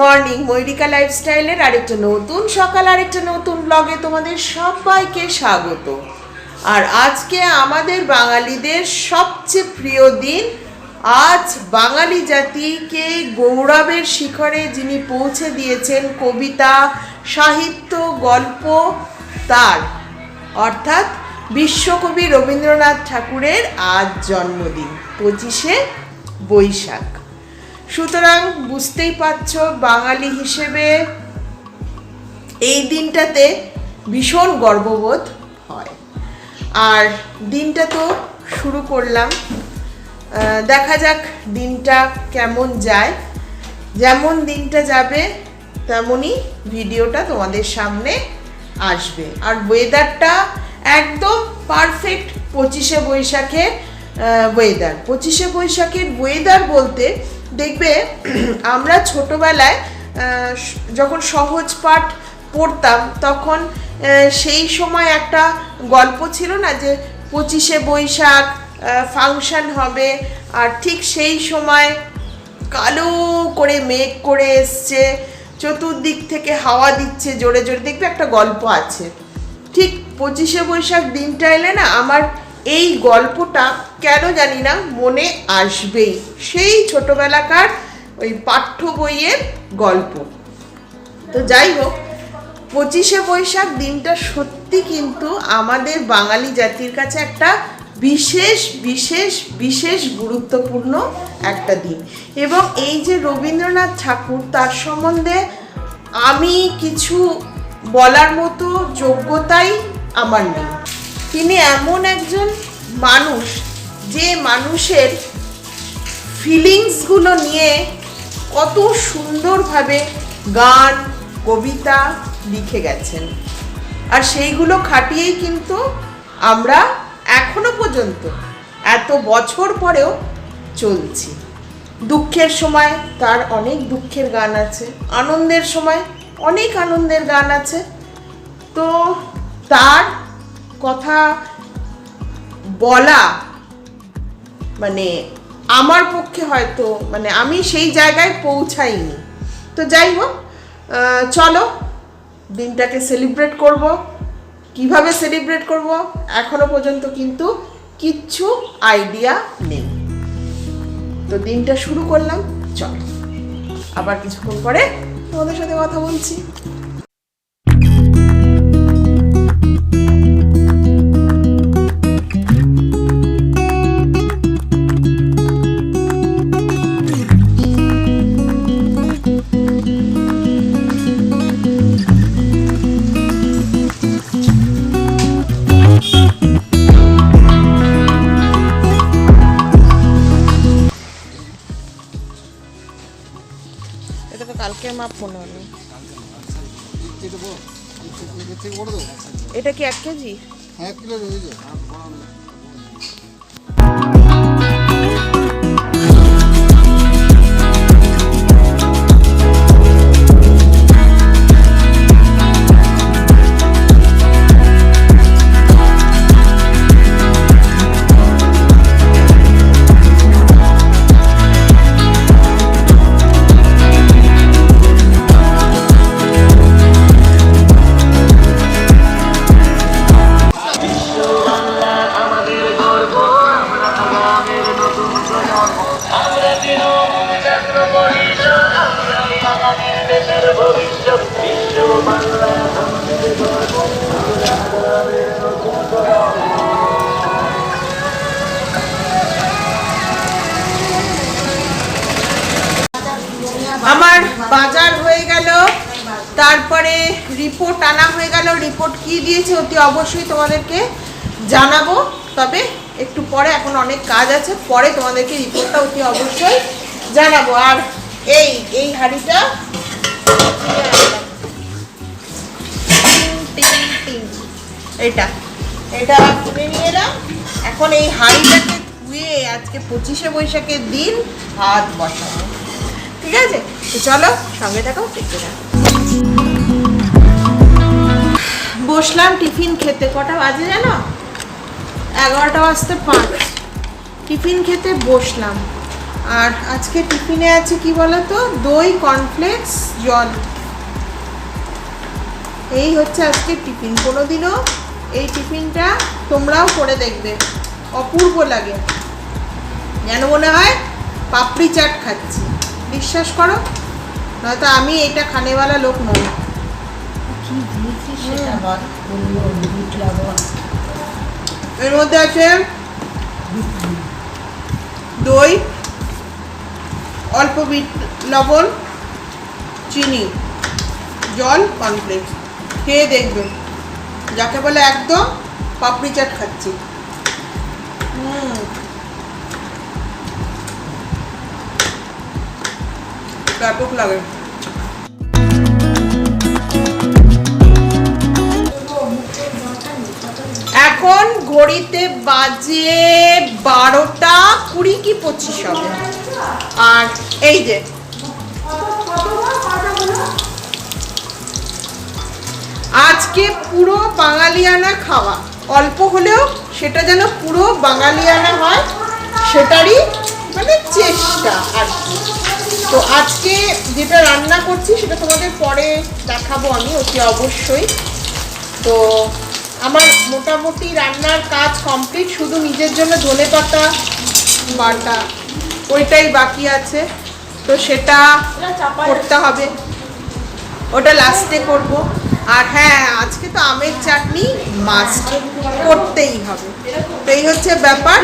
Morning, ময়ূরিকা লাইফস্টাইলের আরেকটা নতুন সকাল, আরেকটা নতুন ব্লগে তোমাদের সবাইকে স্বাগত। আর আজকে আমাদের বাঙালিদের সবচেয়ে প্রিয় দিন, আজ বাঙালি জাতিকে গৌরবের শিখরে যিনি পৌঁছে দিয়েছেন কবিতা, সাহিত্য, গল্প, তার। অর্থাৎ বিশ্বকবি রবীন্দ্রনাথ ঠাকুরের আজ জন্মদিন, পঁচিশে বৈশাখ। সুতরাং বুঝতেই পারছ, বাঙালি হিসেবে এই দিনটাতে ভীষণ গর্ববোধ হয়। আর দিনটা তো শুরু করলাম। দেখা যাক দিনটা কেমন যায়। যেমন দিনটা যাবে, তেমনই ভিডিওটা তোমাদের সামনে আসবে। আর ওয়েদারটা একদম পারফেক্ট পঁচিশে বৈশাখে ওয়েদার পঁচিশে বৈশাখের ওয়েদার বলতে দেখবে, আমরা ছোটবেলায় যখন সহজ পাঠ পড়তাম, তখন সেই সময় একটা গল্প ছিল না যে পঁচিশে বৈশাখ ফাংশন হবে, আর ঠিক সেই সময় কালো করে মেঘ করে এসছে, চতুর্দিক থেকে হাওয়া দিচ্ছে জোরে জোরে। দেখবে একটা গল্প আছে। ঠিক পঁচিশে বৈশাখ দিনটা এলে না, আমার এই গল্পটা কেন জানি না মনে আসবেই। সেই ছোটবেলাকার ওই পাঠ্য বইয়ের গল্প। তো যাই হোক, পঁচিশে বৈশাখ দিনটা সত্যি কিন্তু আমাদের বাঙালি জাতির কাছে একটা বিশেষ বিশেষ বিশেষ গুরুত্বপূর্ণ একটা দিন। এবং এই যে রবীন্দ্রনাথ ঠাকুর, তার সম্বন্ধে আমি কিছু বলার মতো যোগ্যতাই আমার নেই। তিনি এমন একজন মানুষ যে মানুষের ফিলিংসগুলো নিয়ে কত সুন্দরভাবে গান, কবিতা লিখে গেছেন। আর সেইগুলো খাটিয়েই কিন্তু আমরা এখনও পর্যন্ত এত বছর পরেও চলছি। দুঃখের সময় তার অনেক দুঃখের গান আছে, আনন্দের সময় অনেক আনন্দের গান আছে। তো তার কথা বলা মানে আমার পক্ষে হয়তো মানে আমি সেই জায়গায় পৌঁছাইনি। তো যাই হোক চলো, দিনটাকে সেলিব্রেট করব। কীভাবে সেলিব্রেট করব, এখনও পর্যন্ত কিন্তু কিচ্ছু আইডিয়া নেই। তো দিনটা শুরু করলাম, চলো। আবার কিছুক্ষণ পরে তোমাদের সাথে কথা বলছি। এক কিলো রয়েছে আমার দিয়েছে অতি অবশ্যই তোমাদেরকে জানাব। তবে একটু পরে এখন অনেক কাজ আছে, পরে তোমাদেরকে রিপোর্টটা অতি অবশ্যই জানাব। আর এই এই হাঁড়িটা। এটা এটা কিনে নিয়ে এলাম। এখন এই হাঁড়িটাকে ধুয়ে আজকে পঁচিশে বৈশাখের দিন ভাত বসাবো। ঠিক আছে? তো চলো, সঙ্গে থাকো, দেখতে থাকো। বসলাম, টিফিন খেতে। কটা বাজে জানো? এগারোটা বাজতে পাঁচ। টিফিন খেতে বসলাম। আর আজকে টিফিনে আছে কি বলতো? দই কর্নফ্লেক্স জল। এই হচ্ছে আজকে টিফিন। কোনোদিনও এই টিফিনটা তোমরাও করে দেখবে। অপূর্ব লাগে। যেন মনে হয় পাপড়ি চাট খাচ্ছি। বিশ্বাস করো? নয়তো আমি এটা খানেওয়ালা লোক নই। কি দিয়েছিস সেটা বল বলল বিট লবণ এর মধ্যে আছে দই অল্প বিট লবণ চিনি জল কর্নফ্লেক্স খেয়ে দেখবেন যাকে বলে একদম পাপড়ি চাট খাচ্ছি। ব্যাপক লাগে। এখন ঘড়িতে বাজে বারোটা কুড়ি কি পঁচিশ হবে। আর এই যে, আজকে পুরো বাঙালিয়ানা খাওয়া। অল্প হলেও সেটা যেন পুরো বাঙালিয়ানা হয়, সেটারই মানে চেষ্টা আর তো আজকে যেটা রান্না করছি সেটা তোমাদের পরে দেখাবো আমি, অতি অবশ্যই। তো আমার মোটামুটি রান্নার কাজ কমপ্লিট, শুধু নিজের জন্য ধনে পাতা বাটা, ওইটাই বাকি আছে। তো সেটা করতে হবে। ওটা লাস্টে করব। আর হ্যাঁ আজকে তো আমের চাটনি মাস্ট করতেই হবে। তো এই হচ্ছে ব্যাপার।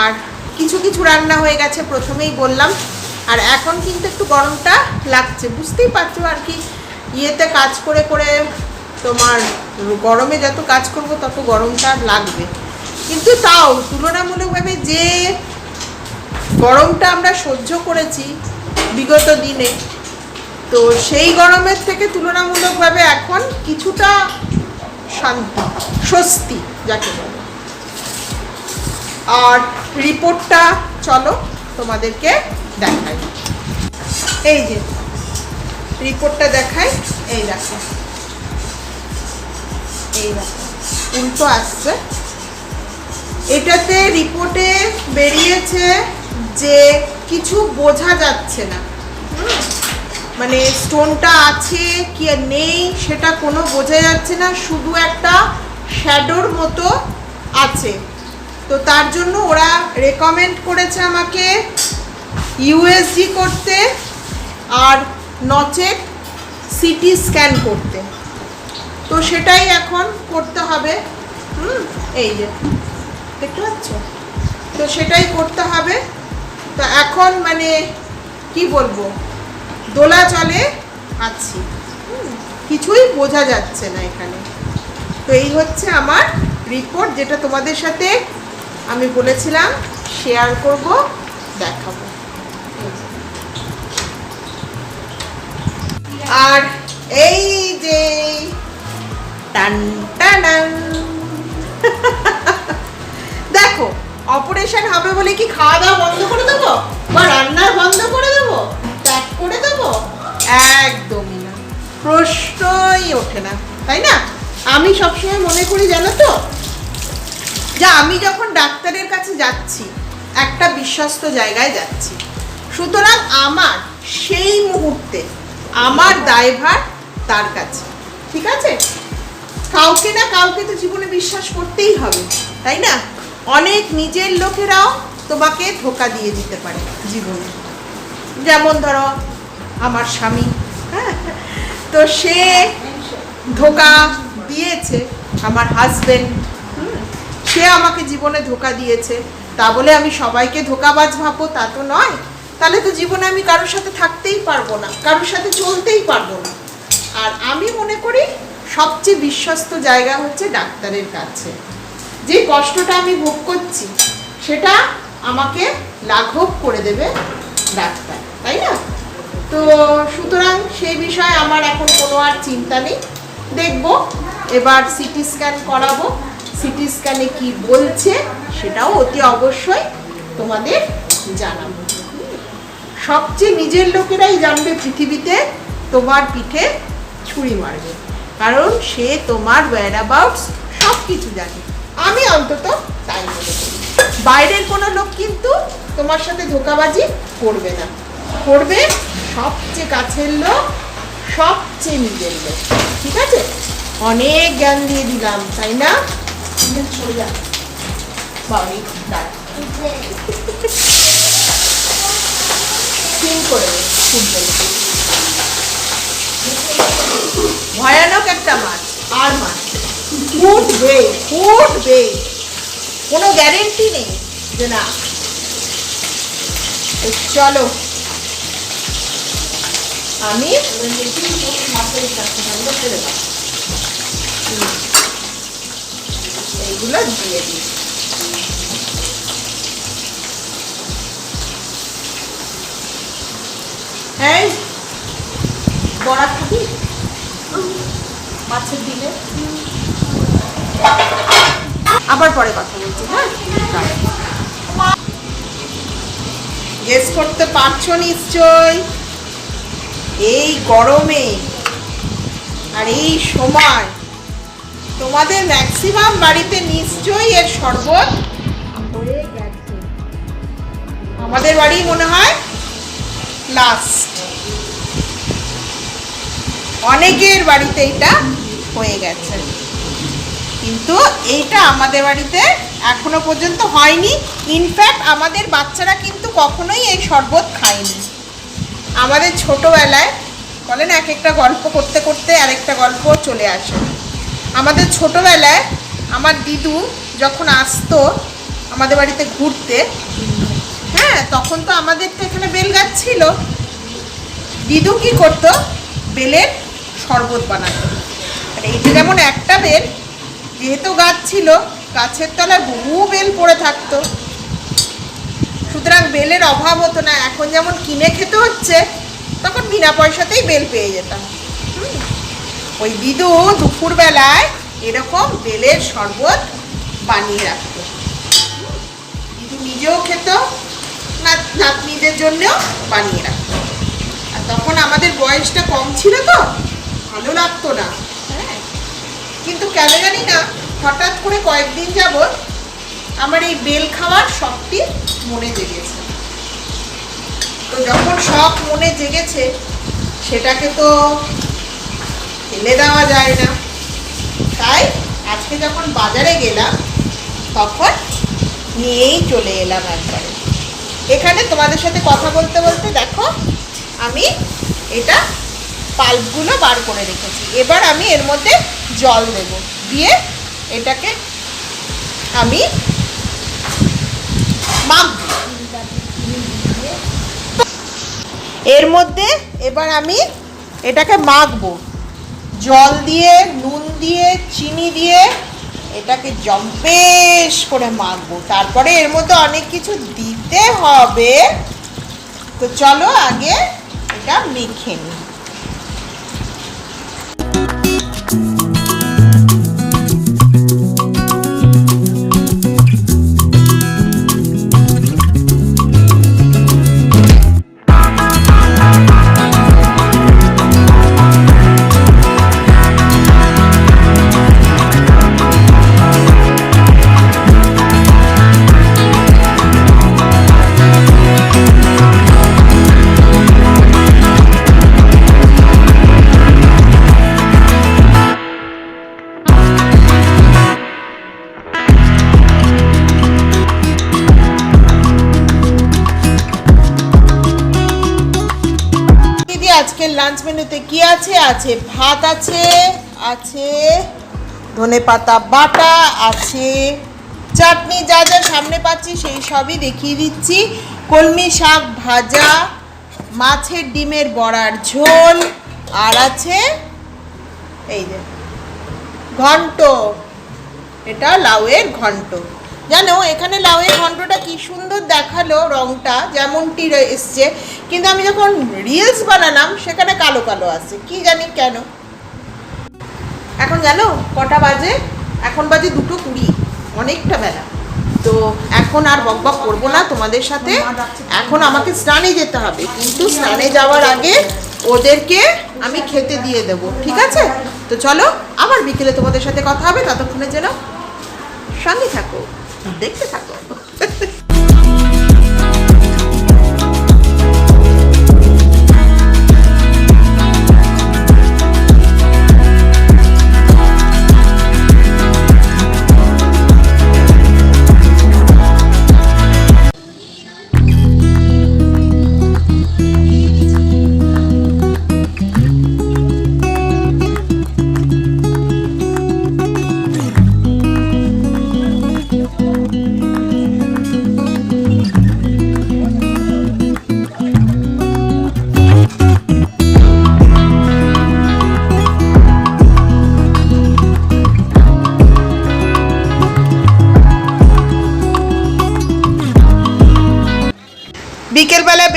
আর কিছু কিছু রান্না হয়ে গেছে, প্রথমেই বললাম। আর এখন কিন্তু একটু গরমটা লাগছে। বুঝতেই পারছ আর কি, ইয়েতে কাজ করে করে তোমার গরমে যত কাজ করব, তত গরমটা লাগবে। কিন্তু তাও, তুলনামূলকভাবে যে গরমটা আমরা সহ্য করেছি বিগত দিনে, তো সেই গরমের থেকে তুলনামূলকভাবে এখন কিছুটা শান্তি, স্বস্তি, যাকে বলে। আর রিপোর্টটা চলো তোমাদেরকে দেখাই। এই যে, রিপোর্টটা দেখাই এই দেখো এই দেখো। উল্টো আসছে। এটাতে রিপোর্টে বেরিয়েছে যে কিছু বোঝা যাচ্ছে না? মানে স্টোনটা আছে কি নেই সেটা কোনো বোঝা যাচ্ছে না, শুধু একটা শ্যাডোর মতো আছে। তো তার জন্য ওরা রেকমেন্ড করেছে আমাকে ইউএসজি করতে আর নচেত সিটি স্ক্যান করতে। তো সেটাই এখন করতে হবে। হুম, এই যে, দেখতে পাচ্ছ? তো সেটাই করতে হবে। তো এখন মানে কি বলব? দোলা চলে আছি। কিছুই বোঝা যাচ্ছে না এখানে। তো এই হচ্ছে আমার রিপোর্ট যেটা তোমাদের সাথে আমি বলেছিলাম শেয়ার করব, দেখাবো। আর দেখো অপারেশন হবে বলে কি খাওয়া দাওয়া বন্ধ করে দেবো? বা রান্নার বন্ধ করে দেবো? ত্যাগ করে দেবো? একদমই না। প্রশ্নই ওঠে না, তাই না? আমি সবসময় মনে করি, জানো তো, যে আমি যখন ডাক্তারের কাছে যাচ্ছি, একটা বিশ্বস্ত জায়গায় যাচ্ছি, সুতরাং আমার সেই মুহূর্তে আমার দায়ভার তার কাছে, ঠিক আছে? কাউকে না কাউকে তো জীবনে বিশ্বাস করতেই হবে, তাই না? অনেক নিজের লোকেরাও তোমাকে ধোকা দিয়ে দিতে পারে জীবনে। যেমন ধরো, আমার স্বামী হ্যাঁ? তো সে ধোকা দিয়েছে আমার হাজবেন্ড সে আমাকে জীবনে ধোকা দিয়েছে। তা বলে আমি সবাইকে ধোকাবাজ ভাববো, তা তো নয়। তাহলে তো জীবনে আমি কারোর সাথে থাকতেই পারব না, কারোর সাথে চলতেই পারব না। আর আমি মনে করি সবচেয়ে বিশ্বস্ত জায়গা হচ্ছে ডাক্তারের কাছে। যে কষ্টটা আমি ভোগ করছি, সেটা আমাকে লাঘব করে দেবে ডাক্তার, তাই না? তো সুতরাং সেই বিষয়ে আমার এখন কোনো আর চিন্তা নেই। দেখব, এবার সিটি স্ক্যান করাবো। সিটি স্ক্যানে কি বলছে, সেটাও অতি অবশ্যই তোমাদের জানাব। সবচেয়ে নিজের লোকেরাই জানবে পৃথিবীতে তোমার পিঠে ছুরি মারবে। কারণ সে তোমার ওয়্যার অ্যাবাউটস সব কিছু জানে। আমি অন্তত তাই মনে করি। বাইরের কোনো লোক কিন্তু তোমার সাথে ধোকাবাজি করবে না। করবে সবচেয়ে কাছের লোক সবচেয়ে নিজের লোক। ঠিক আছে? অনেক জ্ঞান দিয়ে দিলাম তাই না? দাঁড়া। সিম করে। ভয়ানক একটা মাছ, আর মাছ। ফুটবে ফুটবে। কোনো গ্যারেন্টি নেই যে না। চলো। আমি এইগুলো দিয়ে দিই। এই বড়া খাবি মাছের দিলে আবার পরে কথা বলছি হ্যাঁ? গেস করতে পারছ নিশ্চয়? এই গরমে আর এই সময় তোমাদের ম্যাক্সিমাম বাড়িতে নিশ্চয়ই এর শরবত হয়ে গেছে। আমাদের বাড়ি মনে হয় লাস্ট অনেকের বাড়িতে এটা হয়ে গেছে। কিন্তু এইটা আমাদের বাড়িতে এখনও পর্যন্ত হয়নি। ইনফ্যাক্ট আমাদের বাচ্চারা কিন্তু কখনোই এই শরবত খায়নি। আমাদের ছোটবেলায় বলেন এক একটা গল্প করতে করতে আরেকটা গল্প চলে আসে। আমাদের ছোটোবেলায় আমার দিদু যখন আসতো আমাদের বাড়িতে ঘুরতে হ্যাঁ তখন তো আমাদের তো এখানে বেল গাছ ছিল। দিদু কি করতো? বেলের শরবত বানাতো। আর এইটা যেমন একটা বেল, যেহেতু গাছ ছিল, গাছের তলায় বহু বেল পড়ে থাকতো। সুতরাং বেলের অভাব হতো না। এখন যেমন কিনে খেতে হচ্ছে, তখন বিনা পয়সাতেই বেল পেয়ে যেতাম। ওই দিদু দুপুরবেলায় এরকম বেলের শরবত বানিয়ে রাখত। দিদু নিজেও খেত, নাত- নাতনিদের জন্যও বানিয়ে রাখত। আর তখন আমাদের বয়সটা কম ছিল তো ভালো লাগতো না। কিন্তু কেন জানি না, হঠাৎ করে কয়েকদিন যাবৎ আমার এই বেল খাওয়ার শখটি মনে জেগেছে। তো যখন শখ মনে জেগেছে, সেটাকে তো ফেলে দেওয়া যায় না। তাই আজকে যখন বাজারে গেলাম, তখন নিয়েই চলে এলাম একবারে। এখানে তোমাদের সাথে কথা বলতে বলতে দেখো, আমি এটা পাল্পগুলো বার করে রেখেছি। এবার আমি এর মধ্যে জল দেব। দিয়ে এটাকে আমি এর মধ্যে এবার আমি এটাকে মাখবো। জল দিয়ে, নুন দিয়ে, চিনি দিয়ে এটাকে জম্পেশ করে মাখবো। তারপরে এর মধ্যে অনেক কিছু দিতে হবে। তো চলো আগে এটা মেখে নিই। আছে, ভাত আছে আছে, ধনে পাতা, বাটা আছে, চাটনি যা যা সামনে পাচ্ছি সেই সবই দেখিয়ে দিচ্ছি। কলমি শাক ভাজা, মাছের ডিমের বড়ার ঝোল, আর আছে এই যে ঘন্ট, এটা লাউয়ের ঘন্ট। জানো, এখানে লাউয়ের ঘন্টটা কি সুন্দর দেখাল রংটা, যেমনটি এসছে। কিন্তু আমি যখন রিলস বানালাম, সেখানে কালো কালো আছে। কি জানি কেন? এখন জানো, কটা বাজে? এখন বাজে দুটো কুড়ি, অনেকটা বেলা। তো এখন আর বক বক করব না তোমাদের সাথে। এখন আমাকে স্নানে যেতে হবে, কিন্তু স্নানে যাওয়ার আগে ওদেরকে আমি খেতে দিয়ে দেব, ঠিক আছে? তো চলো, আবার বিকেলে তোমাদের সাথে কথা হবে, ততক্ষণের জন্য সঙ্গে থাকো। দেখতে থাকো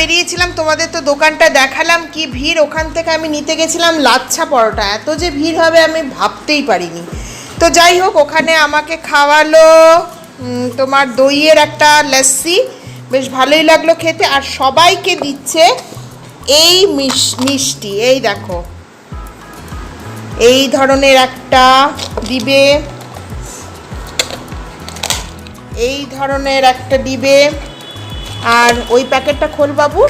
বেরিয়েছিলাম, তোমাদের তো দোকানটা দেখালাম, কি ভিড়? ওখান থেকে আমি নিতে গেছিলাম লাচ্ছা পরোটা। এত যে ভিড় হবে আমি ভাবতেই পারিনি। তো যাই হোক, ওখানে আমাকে খাওয়ালো তোমার দইয়ের একটা লস্যি বেশ ভালোই লাগল খেতে। আর সবাইকে দিচ্ছে এই মিষ্টি। এই দেখো। এই ধরনের একটা দিবে। এই ধরনের একটা দিবে। আর ওই প্যাকেটটা খোল বাবু।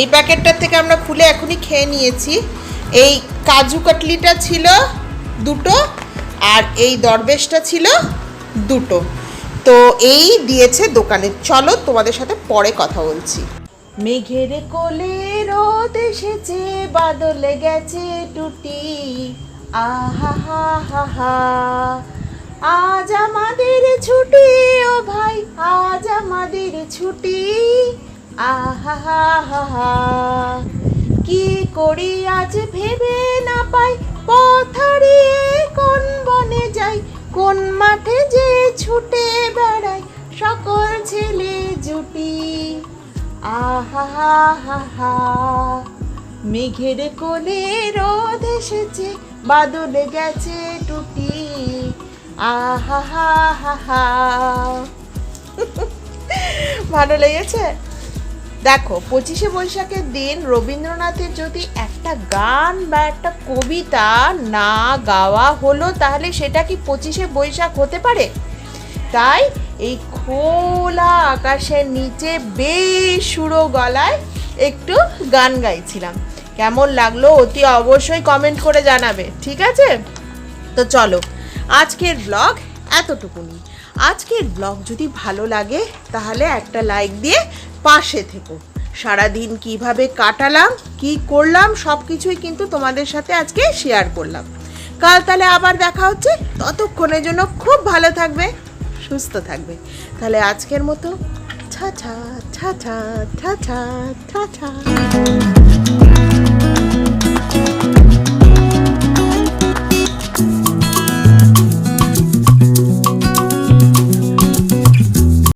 এই প্যাকেটটার থেকে আমরা খুলে এখনই খেয়ে নিয়েছি। এই কাজু কাটলিটা ছিল দুটো আর এই দরবেশটা ছিল দুটো। তো এই দিয়েছে দোকানে। চলো তোমাদের সাথে পরে কথা বলছি। মেঘের কোলে রোদ এসেছে, বাদলে গেছে টুটি। আহা, হা হা হা। আজ আমাদের ছুটি, ও ভাই, আজ আমাদের ছুটি। আহা কি করি আজ ভেবে না পাই, পথ হারিয়ে কোন বনে যাই, কোন মাঠে যে ছুটে বেড়াই, সকল ছেলে জুটি। আহা মেঘের কোলে রোদ এসেছে, বাদলে গেছে টুটি। হা হা ভালো লেগেছে? দেখো, পঁচিশে বৈশাখের দিন রবীন্দ্রনাথের যদি একটা গান বা একটা কবিতা না গাওয়া হলো, তাহলে সেটা কি পঁচিশে বৈশাখ হতে পারে? তাই এই খোলা আকাশের নিচে বেশ সুরো গলায় একটু গান গাইছিলাম। কেমন লাগল অতি অবশ্যই কমেন্ট করে জানাবে, ঠিক আছে? তো চলো আজকের ব্লগ এতটুকুনি। আজকের ব্লগ যদি ভালো লাগে, তাহলে একটা লাইক দিয়ে পাশে থেকো। সারাদিন কীভাবে কাটালাম, কি করলাম সব কিছুই কিন্তু তোমাদের সাথে আজকে শেয়ার করলাম। কাল তাহলে আবার দেখা হচ্ছে। ততক্ষণের জন্য খুব ভালো থাকবে, সুস্থ থাকবে। তাহলে আজকের মতো, ছা ছা ছা ছা ছা ছা ছা ছা।